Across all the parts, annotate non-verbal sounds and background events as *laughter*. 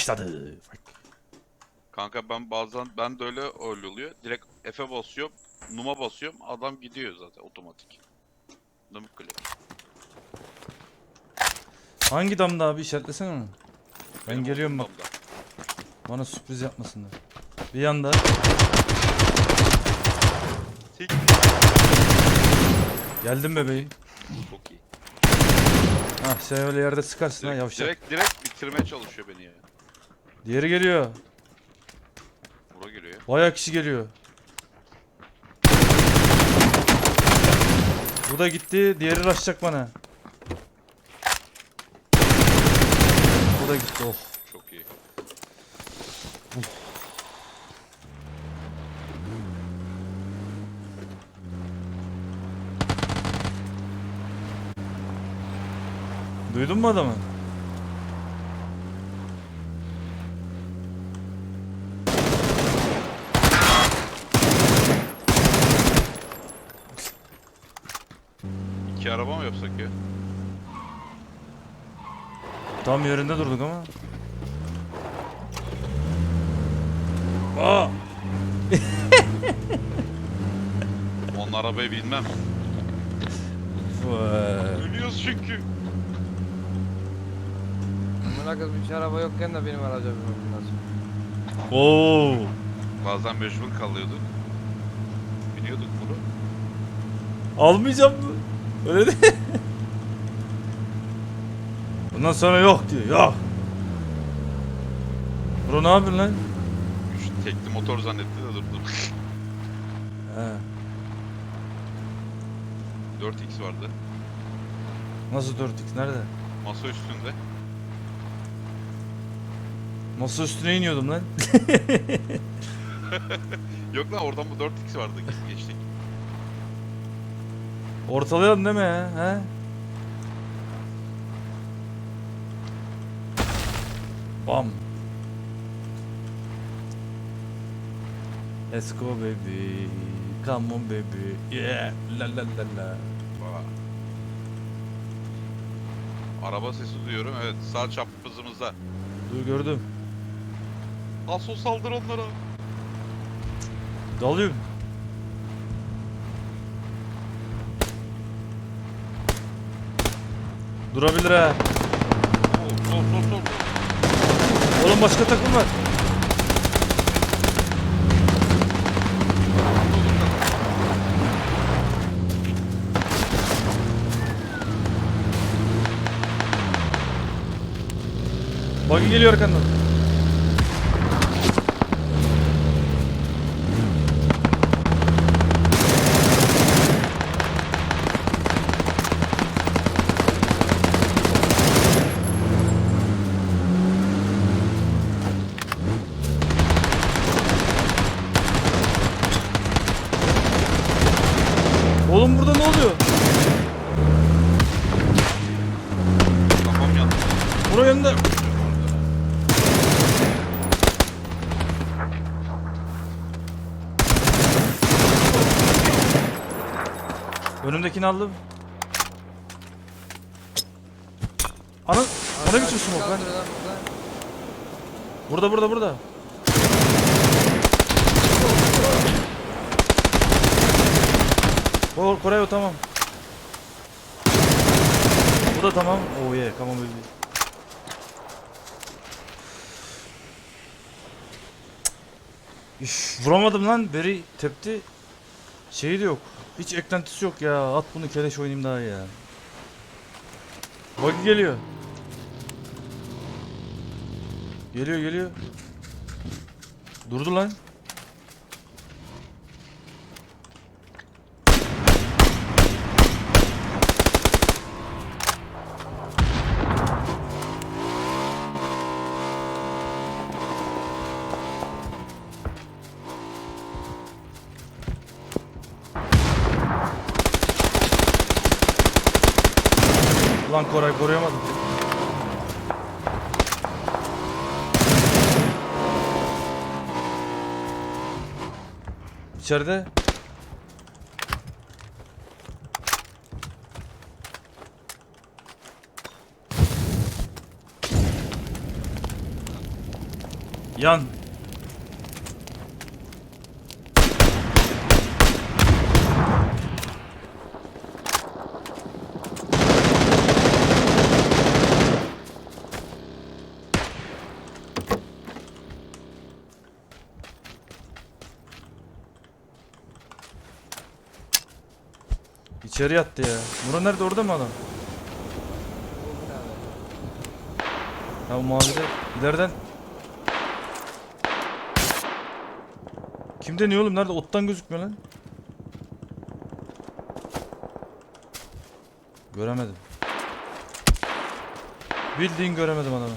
başladı. Kanka ben bazen ben de öyle öyle oluyor. Direkt F'e basıyorum. Numa basıyorum. Adam gidiyor zaten otomatik. Numuk klik. Hangi damda abi işaretlesene onu. Ben Benim geliyorum bak. odamda. Bana sürpriz yapmasınlar. Bir yanda. Tik. Geldim bebeğim. Çok iyi. Ha sen öyle yerde sıkarsın ha Direkt, yavşak. direkt, direkt bitirmeye çalışıyor beni ya. Diğeri geliyor. Bura geliyor ya. Bayağı kişi geliyor. Bu da gitti. Diğeri raşacak bana. Bu da gitti. Oh. Çok iyi. Duydun mu adamı? İki araba mı yapsak ya? Tam yerinde durduk ama. Aa! *laughs* Onun arabayı bilmem. Vay. Ölüyoruz çünkü. Amına koyayım hiç araba yokken de benim araca binmem lazım. Oo! Bazen mecbur kalıyorduk. Biniyorduk bunu. Almayacağım mı? Öyle değil. Bundan sonra yok diyor. Yok. Bro ne yapıyorsun lan? Şu tekli motor zannetti de durdu. He. 4x vardı. Nasıl 4x nerede? Masa üstünde. Masa üstüne iniyordum lan. *laughs* Yok lan oradan bu 4x vardı geçtik. Ortalayalım değil mi? He? Bam. Let's go baby. Come on baby. Yeah. La la la la. Araba sesi duyuyorum. Evet sağ çaprazımızda. Dur gördüm. Aso saldır onlara. Dalıyorum. Durabilir ha. Sol sol sol. Oğlum başka takım var. Buggy geliyor arkandan. Önümdekini aldım. Ana, ne biçim smoke lan? Burada. Burada burada. O Koray o tamam. Bu da tamam. Oh yeah, tamam öldü. Üf, vuramadım lan. Beri tepti. Şeyi de yok. Hiç eklentisi yok ya. At bunu keleş oynayayım daha ya. Buggy geliyor. Geliyor geliyor. Durdu lan. Ulan Koray koruyamadım. İçeride. Yan. İçeri yattı ya. Murat nerede orada mı adam? Bu. Ya o mavide ileriden Kim deniyor oğlum? Nerede? Ottan gözükmüyor lan. Göremedim. Bildiğin göremedim adamı.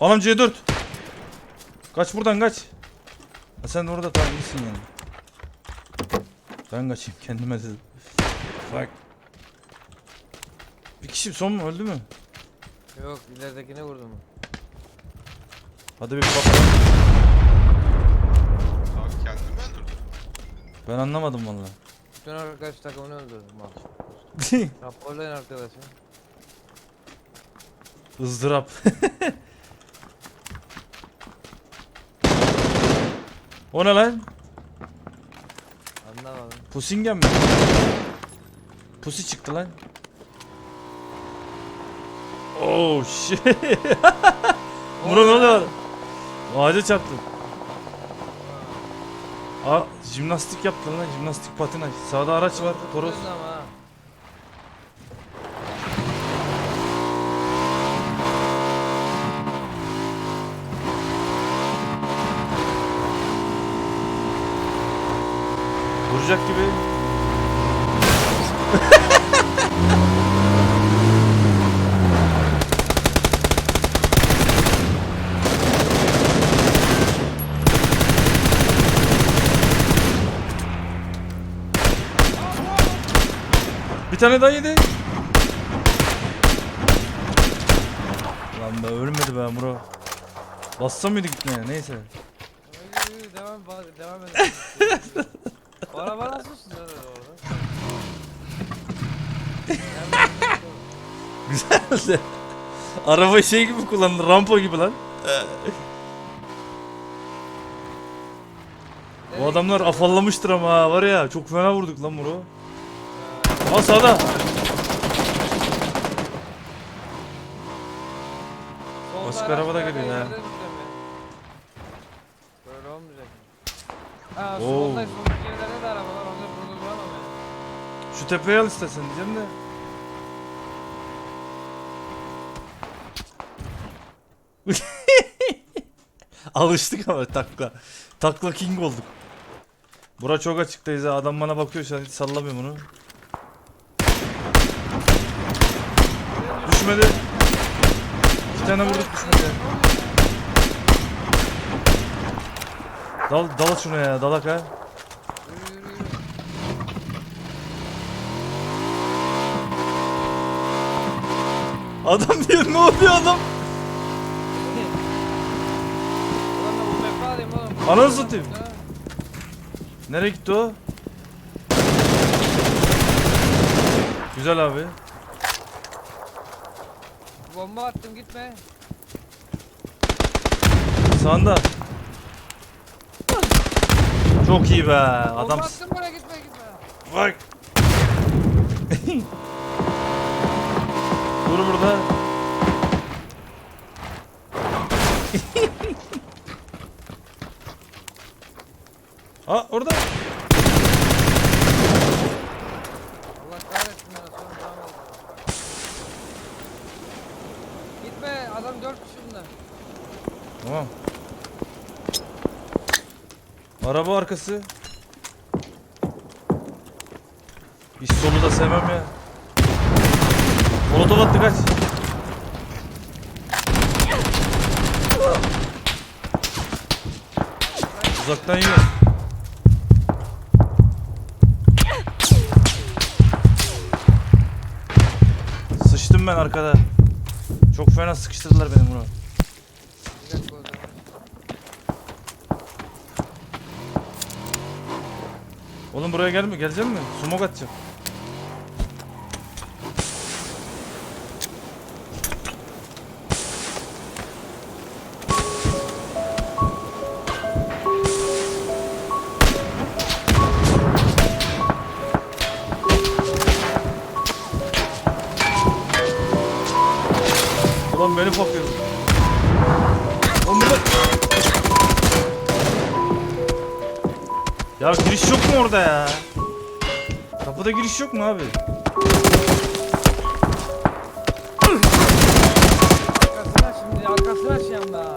Anam C4. Kaç buradan kaç. Ha sen orada tamam yani. Ben kaçayım kendime dedim. Bak. Bir kişi son mu öldü mü? Yok ileridekini vurdum. Hadi bir bakalım. Abi kendini mi öldürdün? Ben anlamadım valla. Bütün arkadaş takımını öldürdüm bak. *laughs* Raporlayın arkadaşım. ızdırap. *laughs* o ne lan? Anlamadım. Pusingen mi? Pusi çıktı lan. Oh shit. *laughs* Murat ne oluyor? Ağaca çarptı. Aa, jimnastik yaptın lan jimnastik patinaj. Sağda araç var Toros. Ama Vuracak gibi. Bir tane daha yedi. Lan be ölmedi be Muro. Bassa mıydı gitmeye neyse. Devam, devam edelim. *laughs* bana bana sus lan orada. *laughs* Güzeldi. Araba şey gibi kullandı, rampa gibi lan. Bu adamlar afallamıştır ama ha, var ya çok fena vurduk lan Muro. Aa sağda. Solda Başka araç araba da geliyor ben ha. duracağım ben. Böyle olmayacak. Ha Oo. solda soldaki yerlerde de arabalar orada burada duramam ya. Şu tepeye al istersen diyeceğim de. *laughs* Alıştık ama takla. Takla king olduk. Bura çok açıktayız ha. Adam bana bakıyor an hiç sallamıyorum onu. Düşmedi. İki tane vurduk düşmedi. Dal, dal şuna ya dalak ha. Adam diyor ne oluyor adam? Ananı satayım. Nereye gitti o? Güzel abi. Bomba attım gitme. Sağında. Çok iyi be. Bomba Adam attım buraya gitme gitme. bak. *laughs* Dur burada. *laughs* Aa orada. Allah kahretsin ya sonra devam edelim. Gitme adam dört kişi bunda. Tamam. Araba arkası. Hiç solu da sevmem ya. Molotov attı kaç. Uzaktan yiyor. Sıçtım ben arkada. Çok fena sıkıştırdılar beni bunu. Oğlum buraya gelme, gelecek mi? Smoke atacağım. Adam beni bakıyor. Oğlum burada... Ya giriş yok mu orada ya? Kapıda giriş yok mu abi? Arkasına şimdi arkasına aç yandan.